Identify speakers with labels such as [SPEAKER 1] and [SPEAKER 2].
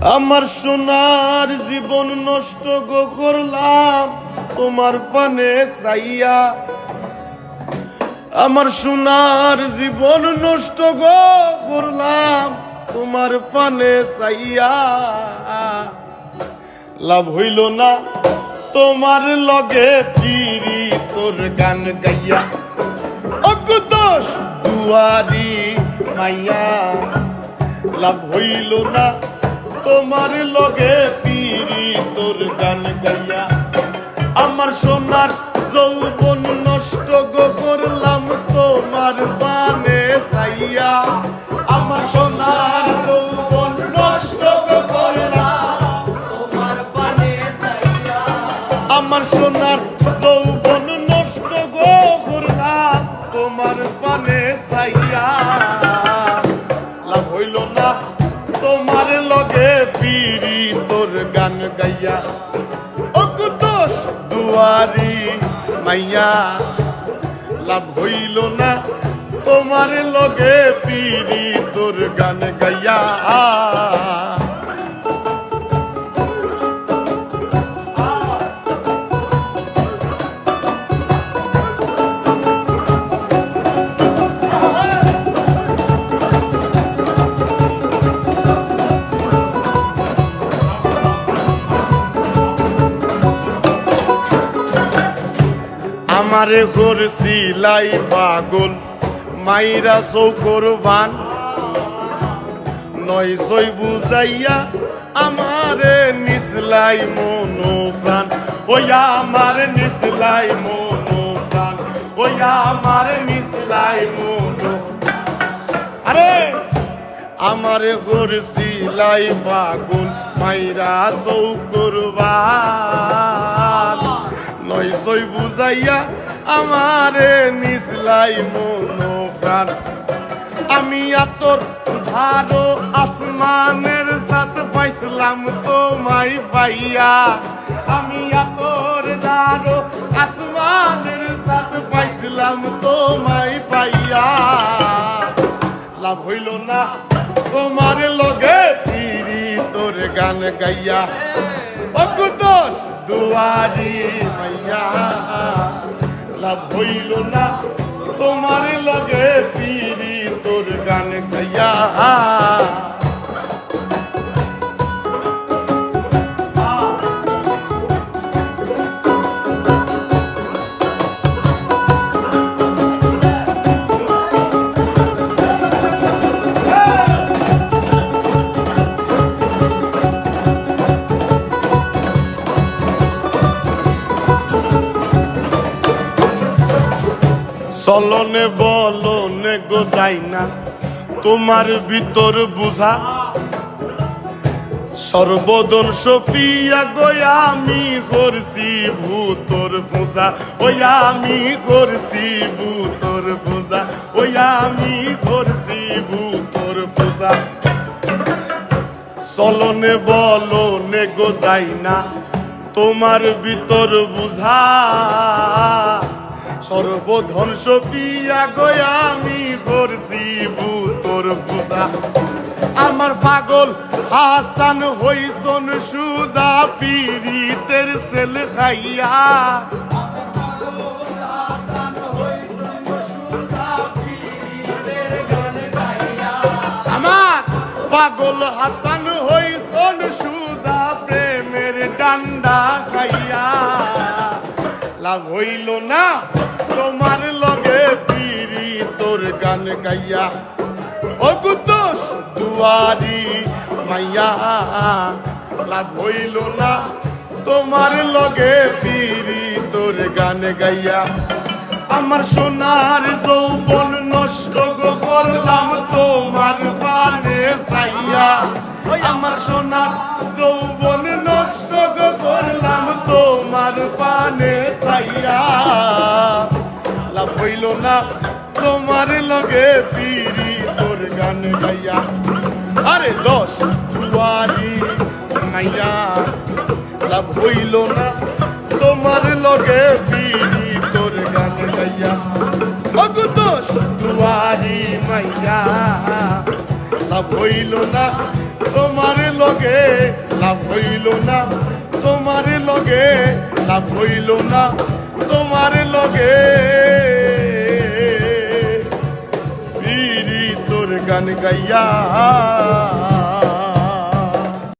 [SPEAKER 1] আমার সোনার জীবন নষ্ট গো করলাম, তোমার পানে চাইয়া। আমার সোনার জীবন নষ্ট গো করলাম, তোমার পানে চাইয়া। লাভ হইল না, তোমার লগে ফিরি তোর গান গাইয়া। অকুতোষ দুয়ারি মাইয়া। লাভ হইল না তোমার লগে পিরি তোর গান গাইয়া। আমার সোনার যৌবন নষ্ট গো করলাম তোমার বানে চাইয়া আমার সোনার যৌবন নষ্ট করলাম তোমার বানে আমার সোনার তোমার লগে পিরি তোর গান গাইয়া। অকুতোষ দুয়ারি মাইয়া, লাভ হইল না তোমার লগে পিরি আমারে করছি লাই পাগল, মাইরা চৌকর বান। নয় সই বুঝাইয়া আমারে নিসলাই মনো প্রাণ ওয়া আমার নিসলাই মনো প্রাণ ওয়া আমার নিসলাই মনো আরে! আমারে করছি লাই পাগল, মাইরা চৌকর বান। নয় সই বুঝাইয়া আমারে নিসলাই মনো প্রাণ। আমি আতর ভারো আসমানের সাথ পাইছিলাম তোমায় পাইয়া। আমি আতর দারো আসমানের সাথ পাইছিলাম তোমায় পাইয়া। লাভ হইল না তোমার লগে তিরি তোর গান গাইয়া। অকুতোষ দুয়ারি মাইয়া লাভ হইল না। তোমার লগে পিরি চলনে বলনে গোসাই না, তোমার ভিতর বুঝা। সর্বদন সফিয়া গয়া আমি করছি ভূতর পূজা, ওই আমি করছি ভূতর পূজা, ওই আমি করছি ভূতর পূজা। চলনে বলনে গোজাই না, তোমার ভিতর বুঝা। সর্বধ্বংস পিয়া গয়া আমি করছি ভূতর পূজা। আমার পাগল হাসান হইসন সুজা পিরিতের সেল খাইয়া। আমার পাগল হাসান হইসন সুজা, প্রেমের ডান্ডা খাইয়া। লাভ হইল না। তোমার লগে পিরি তোর গান গাইয়া। অগুতোষ দুয়ারি মাইয়া। লাভ হইল না। তোমার লগে পিরি তোর গান গাইয়া। আমার সোনার যৌবন নষ্ট করলাম হইল না। তোমার লগে পিরি তোর গান গাইয়া। আরে দশ দুয়ারি মাইয়া লাভ হইল না। তোমার লগে পিরি তোর গান গাইয়া। অগুতোষ দুয়ারি মাইয়া। লাভ হইল না। তোমার লগে লগে লাভ হইল না। তোমার লগে বিড়ি তোর গান গাইয়া